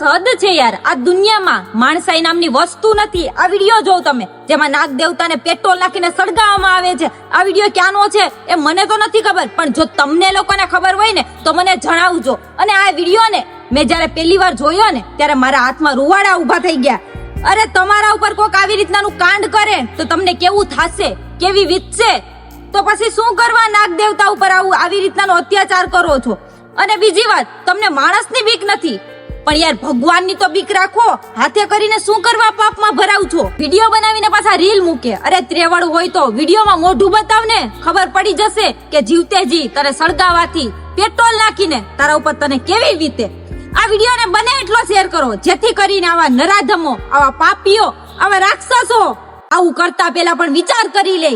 બસ હદ છે યાર. આ દુનિયામાં માણસાઈ નામની વસ્તુ નથી. આ વીડિયો જોવ તમે. જેમાં નાગ દેવતાને પેટ્રોલ નાખીને સળગાવવામાં આવે છે. આ વીડિયો ક્યાંનો છે એ મને તો નથી ખબર. પણ જો તમને લોકોને ખબર હોય ને, તો મને જણાવજો. અને આ વિડીયોને મેં જ્યારે પહેલી વાર જોયો ને, ત્યારે મારા હાથમાં રૂવાડા ઊભા થઈ ગયા. અરે, તમારા ઉપર કોક આવી રીતનાનું કાંડ કરે, તો તમને કેવું થાશે? કેવી વીતશે? તો પછી શું કરવા નાગ દેવતા ઉપર આવું આવી રીતનાનો અત્યાચાર કરો છો? અને બીજી વાત, તમને માણસની બીક નથી. પણ યાર, ભગવાનની તો બીક રાખો. હાથે કરીને શું કરવા પાપમાં ભરાવ છો? વીડિયો બનાવીને પાછા રીલ મૂકે. અરે ત્રેવડ હોય તો વિડીયોમાં મોઢું બતાવ ને ખબર પડી જશે કે જીવતે જી, તને સળગાવાથી પેટ્રોલ નાખીને તારા ઉપર તને કેવી વીતે આ વિડીયોને બને એટલો શેર કરો, જેથી કરીને આવા નરાધમો, આવા પાપીઓ, આવા રાક્ષસો આવું કરતા પહેલા પણ વિચાર કરી લે.